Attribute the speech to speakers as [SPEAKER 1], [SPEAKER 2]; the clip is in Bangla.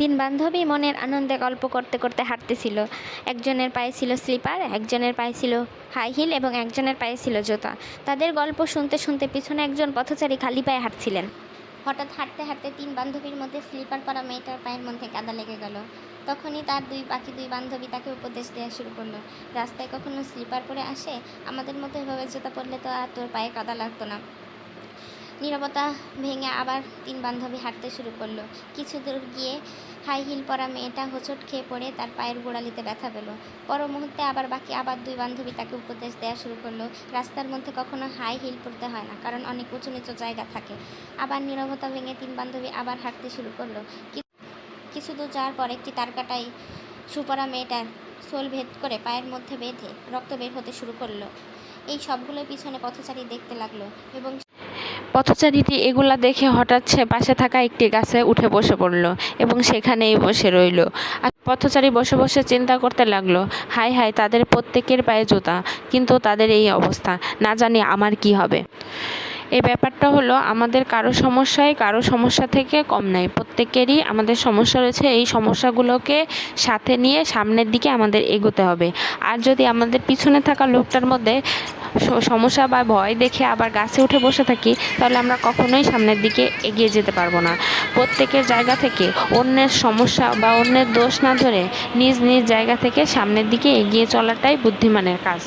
[SPEAKER 1] তিন বান্ধবী মনের আনন্দে গল্প করতে করতে হাঁটতেছিল। একজনের পায়ে ছিল স্লিপার, একজনের পায়ে ছিল হাই হিল এবং একজনের পায়ে ছিল জুতা। তাদের গল্প শুনতে শুনতে পিছনে একজন পথচারী খালি পায়ে হাঁটছিলেন। হঠাৎ হাঁটতে হাঁটতে তিন বান্ধবীর মধ্যে স্লিপার পরা মেয়েটার পায়ের মধ্যে কাদা লেগে গেল। তখনই তার দুই বাকি দুই বান্ধবী তাকে উপদেশ দেওয়া শুরু করল। রাস্তায় কখনো স্লিপার পরে আসে? আমাদের মতো এভাবে জুতা পরলে তো আর তোর পায়ে কাদা লাগতো না। নীরবতা ভেঙে আবার তিন বান্ধবী হাঁটতে শুরু করল। কিছু দূর গিয়ে হাই হিল পরা মেয়েটা হোঁচট খেয়ে পড়ে তার পায়ের গোড়ালিতে ব্যথা পেল। পর মুহূর্তে আবার বাকি আবার দুই বান্ধবী তাকে উপদেশ দেওয়া শুরু করল, রাস্তার মধ্যে কখনো হাই হিল পরতে হয় না, কারণ অনেক উঁচু নিচু জায়গা থাকে। আবার নীরবতা ভেঙে তিন বান্ধবী আবার হাঁটতে শুরু করল। কিছু দূর যাওয়ার পর একটি তারকাটাই সুপরা মেয়েটার সোল ভেদ করে পায়ের মধ্যে বেঁধে রক্ত বের হতে শুরু করল। এই সবগুলোর পিছনে পথচারী দেখতে লাগল এবং
[SPEAKER 2] পথচারীটি এগুলা দেখে হঠাৎ সে পাশে থাকা একটি গাছে উঠে বসে পড়ল এবং সেখানেই বসে রইল। আর পথচারী বসে বসে চিন্তা করতে লাগল, হায় হায় তাদের প্রত্যেকের পায়ে জুতা, কিন্তু তাদের এই অবস্থা, না জানি আমার কি হবে। এই ব্যাপারটা হলো আমাদের কারও সমস্যায় কারও সমস্যা থেকে কম নাই। প্রত্যেকেরই আমাদের সমস্যা রয়েছে, এই সমস্যাগুলোকে সাথে নিয়ে সামনের দিকে আমাদের এগোতে হবে। আর যদি আমাদের পিছনে থাকা লোকটার মধ্যে সমস্যা বা ভয় দেখে আবার গাছে উঠে বসে থাকি, তাহলে আমরা কখনোই সামনের দিকে এগিয়ে যেতে পারব না। প্রত্যেকের জায়গা থেকে অন্যের সমস্যা বা অন্যের দোষ না ধরে নিজ নিজ জায়গা থেকে সামনের দিকে এগিয়ে চলাটাই বুদ্ধিমানের কাজ।